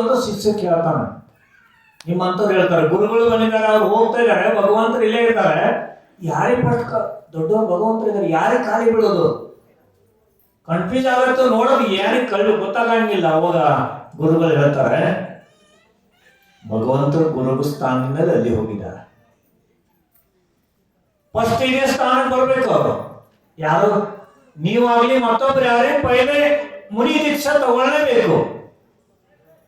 ಅಂತ ಶಿಷ್ಯ ಕೇಳ್ತಾನೆ. ನಿಮ್ಮಂತವ್ರು ಹೇಳ್ತಾರೆ, ಗುರುಗಳು ಬಂದಿದ್ದಾರೆ, ಅವ್ರು ಹೋಗ್ತಾ ಇದ್ದಾರೆ, ಭಗವಂತರು ಇಲ್ಲೇ ಇರ್ತಾರೆ. ಯಾರಿಗೆ ಪಟ್ಕ ದೊಡ್ಡ ಭಗವಂತರು ಇದ್ದಾರೆ ಯಾರಿಗೆ ಖಾಲಿ ಬೀಳೋದು. ಕನ್ಫ್ಯೂಸ್ ಆಗತ್ತೆ ನೋಡೋದು ಯಾರಿಗೆ ಕಳ್ಳು ಗೊತ್ತಾಗಂಗಿಲ್ಲ ಅವಾಗ ಗುರುಗಳು ಹೇಳ್ತಾರೆ, ಭಗವಂತರು ಸ್ಥಾನದ ಸ್ಥಾನದಿಂದ ಅಲ್ಲಿ ಹೋಗಿದ್ದಾರೆ. ಫಸ್ಟ್ ಇದೇ ಸ್ಥಾನಕ್ಕೆ ಬರ್ಬೇಕು ಅವರು. ಯಾರು? ನೀವಾಗ್ಲಿ ಮತ್ತೊಬ್ರು ಯಾರೇ ಪೈಲೆ ಮುನಿ ದೀಕ್ಷಾ ತಗೊಳ್ಳೇಬೇಕು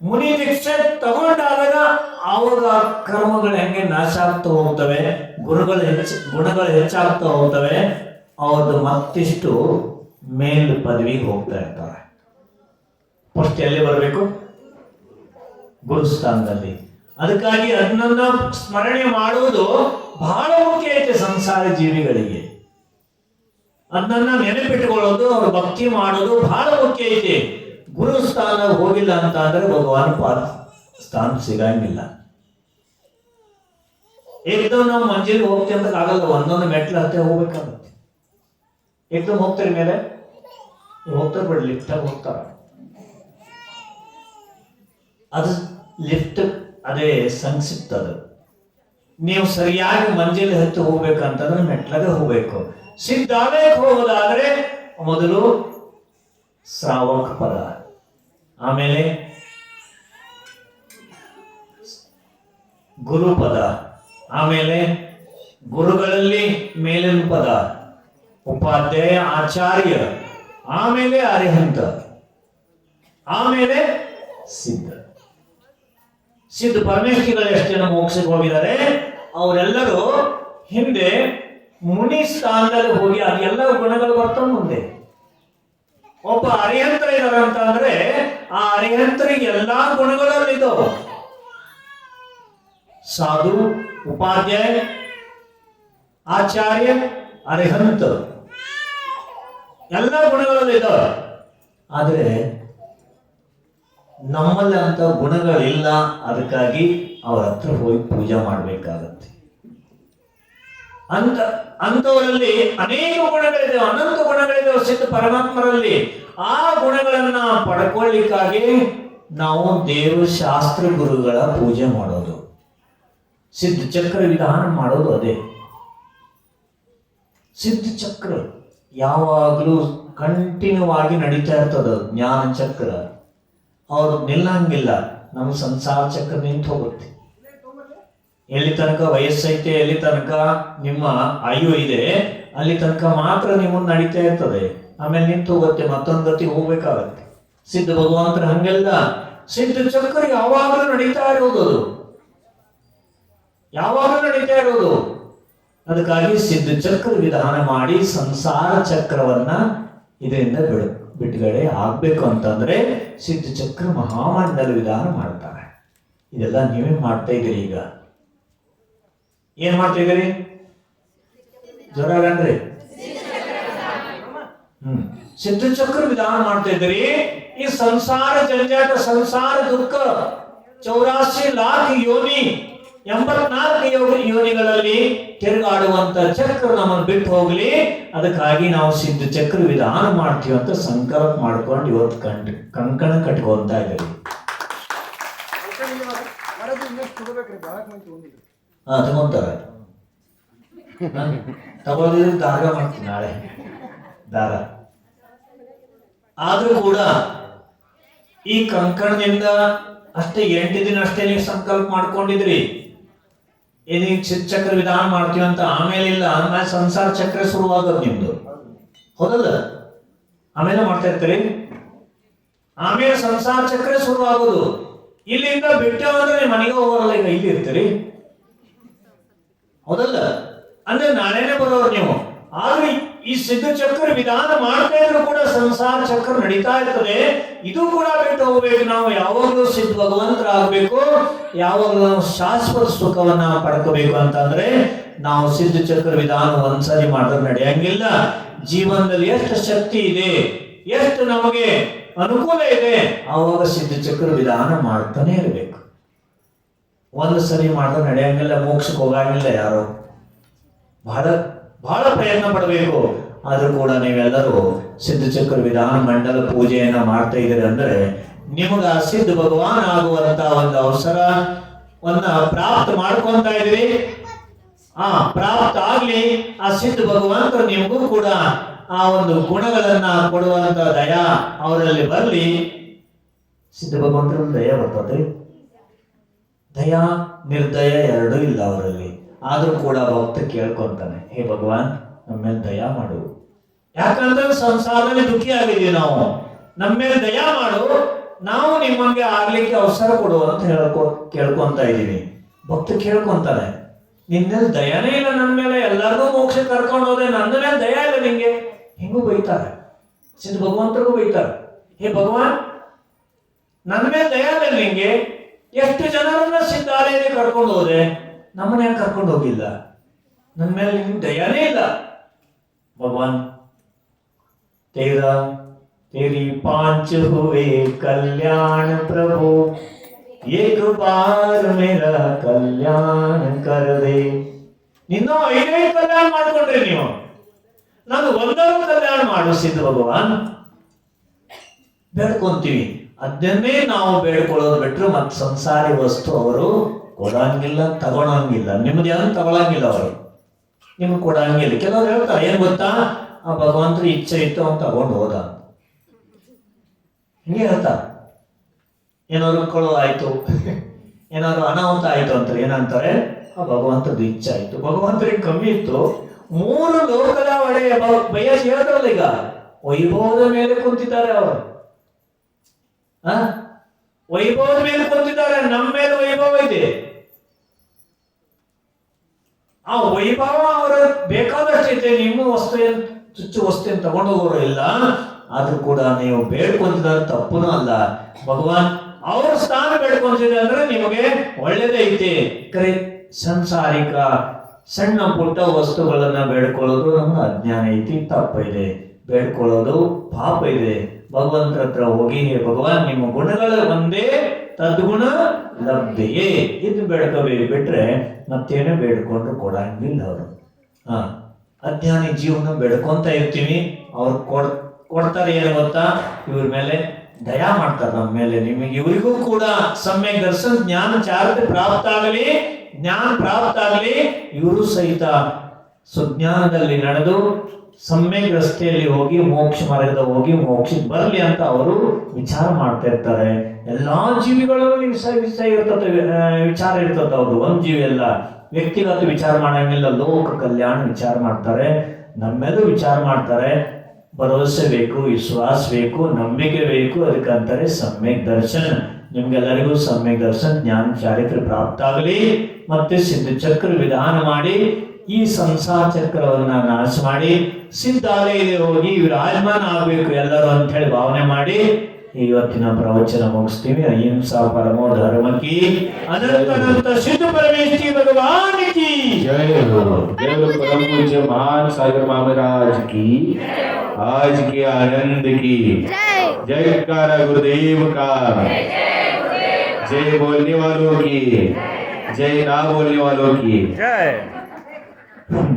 ಮುನಿ ದೀಕ್ಷೆ ತಗೊಂಡಾದಾಗ ಅವರ ಕರ್ಮಗಳು ಹೆಂಗೆ ನಾಶ ಆಗ್ತಾ ಹೋಗ್ತವೆ ಗುರುಗಳು ಹೆಚ್ಚು, ಗುಣಗಳು ಹೆಚ್ಚಾಗ್ತಾ ಹೋಗ್ತವೆ, ಅವ್ರದ್ದು ಮತ್ತಿಷ್ಟು ಮೇಲ್ ಪದವಿಗೆ ಹೋಗ್ತಾ ಇರ್ತಾರೆ. ಫಸ್ಟ್ ಎಲ್ಲಿ ಬರಬೇಕು? ಗುರುಸ್ಥಾನದಲ್ಲಿ. ಅದಕ್ಕಾಗಿ ಅದನ್ನ ಸ್ಮರಣೆ ಮಾಡುವುದು ಬಹಳ ಮುಖ್ಯ ಐತೆ ಸಂಸಾರ ಜೀವಿಗಳಿಗೆ. ಅದನ್ನ ನೆನಪಿಟ್ಟುಕೊಳ್ಳೋದು ಅವ್ರ ಭಕ್ತಿ ಮಾಡೋದು ಬಹಳ ಮುಖ್ಯ ಐತೆ. ಗುರು ಸ್ಥಾನ ಹೋಗಿಲ್ಲ ಅಂತ ಅಂದ್ರೆ ಭಗವಾನ್ ಪಾದ ಸ್ಥಾನ ಸಿಗಂಗಿಲ್ಲ. ಏಕದಮ್ ನಾವು ಮಂಜಿಲ್ ಹೋಗ್ತೀವಿ ಅಂತ ಆಗಲ್ಲ ಒಂದೊಂದು ಮೆಟ್ಲು ಹತ್ತೆ ಹೋಗ್ಬೇಕಾಗುತ್ತೆ. ಏಕದಮ್ ಹೋಗ್ತಾರೆ ಮೇಲೆ, ಹೋಗ್ತಾರ ಬಿಡಿ ಲಿಫ್ಟ್ ಹೋಗ್ತಾರ. ಅದು ಲಿಫ್ಟ್ ಅದೇ ಸಂಕ್ಷಿಪ್ತ ಅದು. ನೀವು ಸರಿಯಾಗಿ ಮಂಜಿಲ್ ಹತ್ತಿ ಹೋಗ್ಬೇಕಂತಂದ್ರೆ ಮೆಟ್ಲಾಗೆ ಹೋಗ್ಬೇಕು. ಸಿದ್ಧಾಲಯಕ್ಕೆ ಹೋಗೋದಾದ್ರೆ ಮೊದಲು ಶ್ರಾವಕ ಪದ. ಆಮೇಲೆ ಗುರುಪದ. ಆಮೇಲೆ ಗುರುಗಳಲ್ಲಿ ಮೇಲಿನ ಪದ. ಉಪಾಧ್ಯಾಯ, ಆಚಾರ್ಯ, ಆಮೇಲೆ ಅರಿಹಂತ, ಆಮೇಲೆ ಸಿದ್ಧ. ಸಿದ್ಧ ಪರಮೇಶ್ವರಿಗಳು ಎಷ್ಟು ಜನ ಮೋಕ್ಷಕ್ಕೆ ಹೋಗಿದ್ದಾರೆ? ಅವರೆಲ್ಲರೂ ಹಿಂದೆ ಮುನಿ ಸ್ಥಾನದಲ್ಲಿ ಹೋಗಿ ಅದೆಲ್ಲ ಗುಣಗಳು ಬರ್ತಾವ ಮುಂದೆ. ಒಬ್ಬ ಅರಿಹಂತ ಇದ್ದಾರೆ ಅಂತ ಅಂದ್ರೆ ಆ ಅರಿಹಂತರಿಗೆ ಎಲ್ಲಾ ಗುಣಗಳಲ್ಲಿದ್ದಾವ ಸಾಧು, ಉಪಾಧ್ಯಾಯ, ಆಚಾರ್ಯ, ಅರಿಹಂತ. ಎಲ್ಲ ಗುಣಗಳಲ್ಲಿದ್ದಾವೆ ಆದರೆ, ನಮ್ಮಲ್ಲಿ ಅಂತ ಗುಣಗಳಿಲ್ಲ, ಅದಕ್ಕಾಗಿ ಅವರ ಹತ್ರ ಹೋಗಿ ಪೂಜೆ ಮಾಡಬೇಕಾಗತ್ತೆ. ಅಂತ, ಅಂಥವರಲ್ಲಿ ಅನೇಕ ಗುಣಗಳಿದೆ ಅನಂತ ಗುಣಗಳಿದೆ ಸಿದ್ಧ ಪರಮಾತ್ಮರಲ್ಲಿ. ಆ ಗುಣಗಳನ್ನ ಪಡ್ಕೊಳ್ಳಿಕ್ಕಾಗಿ ನಾವು ದೇವ ಶಾಸ್ತ್ರ ಗುರುಗಳ ಪೂಜೆ ಮಾಡೋದು. ಸಿದ್ಧ ಚಕ್ರ ವಿಧಾನ ಮಾಡೋದು ಅದೇ. ಸಿದ್ಧ ಚಕ್ರ ಯಾವಾಗಲೂ ಕಂಟಿನ್ಯೂ ಆಗಿ ನಡೀತಾ ಇರ್ತದ ಜ್ಞಾನ ಚಕ್ರ. ಅವ್ರು ನಿಲ್ಲಂಗಿಲ್ಲ ನಮ್ಮ ಸಂಸಾರ ಚಕ್ರ ನಿಂತು ಹೋಗುತ್ತೆ. ಎಲ್ಲಿ ತನಕ ವಯಸ್ಸೈತೆ, ಎಲ್ಲಿ ತನಕ ನಿಮ್ಮ ಆಯು ಇದೆ, ಅಲ್ಲಿ ತನಕ ಮಾತ್ರ ನಿಮ್ಮನ್ನು ನಡೀತಾ ಇರ್ತದೆ. ಆಮೇಲೆ ನಿಂತು ಹೋಗುತ್ತೆ ಮತ್ತೊಂದು ಗತಿ ಹೋಗ್ಬೇಕಾಗತ್ತೆ. ಸಿದ್ಧ ಭಗವಂತರ ಹಂಗೆಲ್ಲ ಸಿದ್ಧ ಚಕ್ರ ಯಾವಾಗಲೂ ನಡೀತಾ ಇರೋದು ಅದು. ಯಾವಾಗಲೂ ನಡೀತಾ ಇರೋದು. ಅದಕ್ಕಾಗಿ ಸಿದ್ಧ ಚಕ್ರ ವಿಧಾನ ಮಾಡಿ ಸಂಸಾರ ಚಕ್ರವನ್ನ ಇದರಿಂದ ಬಿಡು, ಬಿಡುಗಡೆ ಆಗ್ಬೇಕು ಅಂತಂದ್ರೆ ಸಿದ್ಧ ಚಕ್ರ ಮಹಾಮಂಡಲ ವಿಧಾನ ಮಾಡ್ತಾರೆ. ಇದೆಲ್ಲ ನೀವೇ ಮಾಡ್ತಾ ಇದ್ದೀರಿ ಈಗ. ಏನ್ ಮಾಡ್ತಾ ಇದ್ದೀರಿ? ಜ್ವರ ಆಗನ್ರಿ ಹ್ಮ್. ಸಿದ್ಧ ಚಕ್ರ ವಿಧಾನ ಮಾಡ್ತಾ ಇದ್ರಿ ಈ ಸಂಸಾರ ಜಂಜಾಟ, ಸಂಸಾರ ದುಃಖ, ಚೌರಾಸಿ ಲಾಖ್ ಯೋನಿ, ಎಂಬತ್ನಾಲ್ಕು ಯೋನಿಗಳಲ್ಲಿ ತಿರುಗಾಡುವಂತ ಚಕ್ರ ನಮ್ಮನ್ನು ಬಿಟ್ಟು ಹೋಗ್ಲಿ. ಅದಕ್ಕಾಗಿ ನಾವು ಸಿದ್ಧ ಚಕ್ರ ವಿಧಾನ ಮಾಡ್ತೀವಿ ಅಂತ ಸಂಕಲ್ಪ ಮಾಡ್ಕೊಂಡು ಇವತ್ತು ಕಂಡು ಕಂಕಣ ಕಟ್ಕೊಂತ ಇದ್ದೀವಿ. ಹಾ ತಗೊಂತಾರೆ ತಗೊಳ್ಳಿದ್ರೆ ದಾರ್ಗ ಮಾಡ್ತೀನಿ ನಾಳೆ. ದಾರ. ಆದ್ರೂ ಕೂಡ ಈ ಕಂಕಣದಿಂದ ಅಷ್ಟೇ ಎಂಟು ದಿನ ಅಷ್ಟೇ ನೀವು ಸಂಕಲ್ಪ ಮಾಡ್ಕೊಂಡಿದ್ರಿ. ಇದೀಗ ಚಿತ್ ಚಕ್ರ ವಿಧಾನ ಮಾಡ್ತೀವಿ ಅಂತ ಆಮೇಲೆ ಇಲ್ಲ ಆಮೇಲೆ ಸಂಸಾರ ಚಕ್ರ ಶುರುವಾಗದ್ ನಿಮ್ದು. ಹೌದಲ್ಲ? ಆಮೇಲೆ ಮಾಡ್ತಾ ಇರ್ತೀರಿ? ಆಮೇಲೆ ಸಂಸಾರ ಚಕ್ರ ಶುರುವಾಗೋದು. ಇಲ್ಲಿಂದ ಬಿಟ್ಟವಂದ್ರೆ ನೀವು ಮನೆಗೆ ಹೋಗಲ್ಲ ಈಗ, ಇಲ್ಲಿ ಇರ್ತೀರಿ? ಹೌದಲ್ಲ? ಅಂದ್ರೆ ನಾಳೆನೆ ಬರೋರು ನೀವು. ಆದ್ರೆ ಈ ಸಿದ್ಧ ಚಕ್ರ ವಿಧಾನ ಮಾಡ್ತಾ ಇದ್ರು ಕೂಡ ಸಂಸಾರ ಚಕ್ರ ನಡೀತಾ ಇರ್ತದೆ. ಇದು ಕೂಡ ಬಿಟ್ಟು ಹೋಗ್ಬೇಕು. ನಾವು ಯಾವಾಗಲೂ ಸಿದ್ಧ ಭಗವಂತರಾಗಬೇಕು. ಯಾವಾಗಲೂ ನಾವು ಶಾಶ್ವತ ಸುಖವನ್ನ ಪಡ್ಕೋಬೇಕು ಅಂತಂದ್ರೆ ನಾವು ಸಿದ್ಧ ಚಕ್ರ ವಿಧಾನ ಒಂದ್ಸರಿ ಮಾಡಿದ್ರೆ ನಡೆಯಂಗಿಲ್ಲ. ಜೀವನದಲ್ಲಿ ಎಷ್ಟು ಶಕ್ತಿ ಇದೆ, ಎಷ್ಟು ನಮಗೆ ಅನುಕೂಲ ಇದೆ ಆವಾಗ ಸಿದ್ಧ ಚಕ್ರ ವಿಧಾನ ಮಾಡ್ತಾನೆ ಇರಬೇಕು. ಒಂದು ಸರಿ ಮಾಡಿದ್ರೆ ನಡೆಯಂಗಿಲ್ಲ, ಮೋಕ್ಷಕ್ಕೆ ಹೋಗಂಗಿಲ್ಲ ಯಾರು. ಬಹಳ ಬಹಳ ಪ್ರಯತ್ನ ಪಡಬೇಕು. ಆದ್ರೂ ಕೂಡ ನೀವೆಲ್ಲರೂ ಸಿದ್ಧಚಕ್ರ ವಿಧಾನ ಮಂಡಲ ಪೂಜೆಯನ್ನ ಮಾಡ್ತಾ ಇದ್ದೀರಿ ಅಂದ್ರೆ ನಿಮಗ ಸಿದ್ಧ ಭಗವಾನ್ ಆಗುವಂತ ಒಂದು ಅವಸರವನ್ನ ಪ್ರಾಪ್ತ ಮಾಡ್ಕೊಂತ ಇದ್ರಿ ಆ, ಪ್ರಾಪ್ತ ಆಗ್ಲಿ, ಆ ಸಿದ್ಧ ಭಗವಂತ ನಿಮಗೂ ಕೂಡ ಆ ಒಂದು ಗುಣಗಳನ್ನ ಕೊಡುವಂತ ದಯ ಅವರಲ್ಲಿ ಬರ್ಲಿ. ಸಿದ್ಧ ಭಗವಂತರ ದಯ ಬರ್ತದೆ. ದಯಾ, ನಿರ್ದಯ ಎರಡೂ ಇಲ್ಲ ಅವರಲ್ಲಿ. ಆದ್ರೂ ಕೂಡ ಭಕ್ತ ಕೇಳ್ಕೊಂತಾನೆ, ಹೇ ಭಗವಾನ್ ನಮ್ಮ ಮೇಲೆ ದಯ ಮಾಡು. ಯಾಕಂದ್ರೆ ಸಂಸಾರದಲ್ಲಿ ದುಃಖಿ ಆಗಿದೀವಿ ನಾವು. ನಮ್ಮ ಮೇಲೆ ದಯ ಮಾಡು, ನಾವು ನಿಮಗೆ ಆಗ್ಲಿಕ್ಕೆ ಅವಸರ ಕೊಡು ಅಂತ ಹೇಳ್ಕೊ, ಕೇಳ್ಕೊಂತ ಇದ್ದೀನಿ. ಭಕ್ತ ಕೇಳ್ಕೊಂತಾನೆ ನಿನ್ನಲ್ಲಿ ದಯಾನೇ ಇಲ್ಲ ನನ್ನ ಮೇಲೆ, ಎಲ್ಲರಿಗೂ ಮೋಕ್ಷ ಕರ್ಕೊಂಡು ಹೋದೆ, ನನ್ನ ಮೇಲೆ ದಯ ಇಲ್ಲ ನಿಂಗೆ. ಹಿಂಗೂ ಬೈತಾರೆ, ಸಿದ್ಧ ಭಗವಂತರಿಗೂ ಬೈತಾರೆ, ಹೇ ಭಗವಾನ್, ನನ್ನ ಮೇಲೆ ದಯ ಇಲ್ಲ ನಿಂಗೆ, ಎಷ್ಟು ಜನರನ್ನ ಸಿದ್ಧಾಲಯದಲ್ಲಿ ಕರ್ಕೊಂಡು ಹೋದೆ ನಮ್ಮನ್ನ ಯಾಕೆ ಕರ್ಕೊಂಡು ಹೋಗಿಲ್ಲ ನನ್ನ ಮೇಲೆ ನಿಮ್ಗೆ ದಯನೇ ಇಲ್ಲ ಭಗವಾನ್ तेरा तेरी पांच हुए कल्याण प्रभु एक बार मेरा कल्याण कर दे ನಿನ್ನೂ ಐದೈದು ಕಲ್ಯಾಣ ಮಾಡ್ಕೊಂಡ್ರಿ ನೀವು ನಾನು ಒಂದೊಂದು ಕಲ್ಯಾಣ ಮಾಡಿಸಿದ್ದು ಭಗವಾನ್ ಬೇಡ್ಕೊಂತೀವಿ ಅದನ್ನೇ ನಾವು ಬೇಡ್ಕೊಳ್ಳೋದು ಬಿಟ್ರೆ ಮತ್ತೆ ಸಂಸಾರಿ ವಸ್ತು ಅವರು ಕೊಡಂಗಿಲ್ಲ, ತಗೊಳಂಗಿಲ್ಲ. ನಿಮ್ದು ಯಾರು ತಗೊಳಂಗಿಲ್ಲ ಅವರು? ನಿಮ್ಗೆ ಕೊಡಂಗಿಲ್ಲ. ಕೆಲವ್ರು ಹೇಳ್ತಾರೆ, ಏನ್ ಗೊತ್ತಾ? ಆ ಭಗವಂತರ ಇಚ್ಛೆ ಇತ್ತು ಅವ್ನು ತಗೊಂಡು ಹೋದ. ಅಂತ. ಹಿಂಗೆ ಹೇಳ್ತಾರೆ. ಏನಾದ್ರು ಕಳು ಆಯ್ತು? ಏನಾದ್ರು ಅನಾಹುತ ಆಯ್ತು ಅಂತಾರೆ. ಏನಂತಾರೆ? ಆ ಭಗವಂತದ್ದು ಇಚ್ಛೆ ಆಯ್ತು. ಭಗವಂತರಿಗೆ ಕಮ್ಮಿ ಇತ್ತು. ಮೂರು ಲೋಕದ ಒಡೆಯ ಬಯಸ್ ಹೇಳ್ತಾರಲ್ಲ ಈಗ. ವೈಭವದ ಮೇಲೆ ಕುಂತಿದ್ದಾರೆ ಅವರು. ವೈಭವದ ಮೇಲೆ ಕುಂತಿದ್ದಾರೆ. ನಮ್ಮ ಮೇಲೆ ವೈಭವ ಇದೆ. ಆ ವೈಭವ ಅವರ ಬೇಕಾದಷ್ಟೈತೆ ನಿಮ್ಮ ವಸ್ತು ಚುಚ್ಚು ವಸ್ತು ಏನ್ ತಗೊಂಡೋಗೋರು ಇಲ್ಲ? ಆದ್ರೂ ಕೂಡ ನೀವು ಬೇಡ್ಕೊಂತಿದ್ದಾರೆ ತಪ್ಪುನೂ ಅಲ್ಲ. ಭಗವಾನ್ ಅವ್ರ ಸ್ಥಾನ ಬೇಡ್ಕೊಂತಿದೆ ಅಂದ್ರೆ ನಿಮಗೆ ಒಳ್ಳೇದೇ ಐತಿ. ಕರೆ ಸಂಸಾರಿಕ ಸಣ್ಣ ಪುಟ್ಟ ವಸ್ತುಗಳನ್ನ ಬೇಡ್ಕೊಳ್ಳೋದು ನಮ್ಗೆ ಅಜ್ಞಾನ ಐತಿ ತಪ್ಪಿದೆ ಬೇಡ್ಕೊಳ್ಳೋದು ಪಾಪ ಇದೆ. ಭಗವಂತರ ಹತ್ರ ಹೋಗಿ ಭಗವಾನ್, ನಿಮ್ಮ ಗುಣಗಳ ಒಂದೇ ತದ್ಗುಣ ಲಬ್ಧಿಯೇ. ಇದು ಬೇಡ್ಕೋಬೇಕು ಬಿಟ್ರೆ ಮತ್ತೇನು ಬೇಡ್ಕೊಂಡ್ರು ಕೊಡಂಗಿಲ್ಲ ಅವರು. ಹಾ ಅಜ್ಞಾನಿ ಜೀವನ ಬೇಡ್ಕೊಂತ ಇರ್ತೀವಿ, ಅವ್ರು ಕೊಡ್, ಕೊಡ್ತಾರೆ ಏನು ಗೊತ್ತಾ? ಇವ್ರ ಮೇಲೆ ದಯಾ ಮಾಡ್ತಾರೆ ನಮ್ಮ ಮೇಲೆ. ನಿಮಗೆ ಇವರಿಗೂ ಕೂಡ ಸಮ್ಯಕ್ ದರ್ಶನ ಜ್ಞಾನ ಚಾರಿತ್ರೆ ಪ್ರಾಪ್ತ ಆಗಲಿ ಜ್ಞಾನ ಪ್ರಾಪ್ತ ಆಗಲಿ ಇವರು ಸಹಿತ ಸುಜ್ಞಾನದಲ್ಲಿ ನಡೆದು ಸಮ್ಯಕ್ ರಸ್ತೆಯಲ್ಲಿ ಹೋಗಿ ಮೋಕ್ಷ ಮಾರ್ಗದ ಹೋಗಿ ಮೋಕ್ಷಕ್ಕೆ ಬರಲಿ ಅಂತ ಅವರು ವಿಚಾರ ಮಾಡ್ತಾ ಇರ್ತಾರೆ. ಎಲ್ಲಾ ಜೀವಿಗಳಲ್ಲೂ ವಿಷ ವಿಷಯ ಇರ್ತದೆ ವಿಚಾರ ಇರ್ತದೆ ಅವ್ರು ಒಂದ್ ಜೀವಿ ಎಲ್ಲ ವ್ಯಕ್ತಿಗತ ವಿಚಾರ ಮಾಡಂಗಿಲ್ಲ, ಲೋಕ ಕಲ್ಯಾಣ ವಿಚಾರ ಮಾಡ್ತಾರೆ. ನಮ್ಮೆಲ್ಲೂ ವಿಚಾರ ಮಾಡ್ತಾರೆ. ಭರವಸೆ ಬೇಕು, ವಿಶ್ವಾಸ ಬೇಕು, ನಂಬಿಕೆ ಬೇಕು. ಅದಕ್ಕಂತಾರೆ ಸಮ್ಯಕ್ ದರ್ಶನ್. ನಿಮ್ಗೆಲ್ಲರಿಗೂ ಸಮ್ಯಕ್ ದರ್ಶನ್, ಜ್ಞಾನ, ಚಾರಿತ್ರ್ಯ ಪ್ರಾಪ್ತ ಆಗಲಿ. ಮತ್ತೆ ಸಿದ್ಧ ಚಕ್ರ ವಿಧಾನ ಮಾಡಿ ಈ ಸಂಸಾರ ಚಕ್ರವನ್ನ ನಾಶ ಮಾಡಿ ಸಿದ್ಧಾಲಯದಲ್ಲಿ ಹೋಗಿ ವಿರಾಜಮಾನ ಆಗ್ಬೇಕು ಎಲ್ಲರೂ ಅಂತ ಹೇಳಿ ಭಾವನೆ ಮಾಡಿ ಇವತ್ತಿನ ಪ್ರವಚನ ಮುಗಿಸ್ತೀವಿ ಅಹಿಂಸಾ ಪರಮೋ ಧರ್ಮಕಿ ಅನಂತ ಸಿದ್ಧ ಪರಮೇಶ್ವರಿ ಭಗವಾನ್ ಕಿ जय हो जय हो परम पूज्य महान सागर महाराज की आज के आनंद की जय कारा गुरुदेव का जय बोलने वालों की जय ना बोलने वालों की। ಜೈ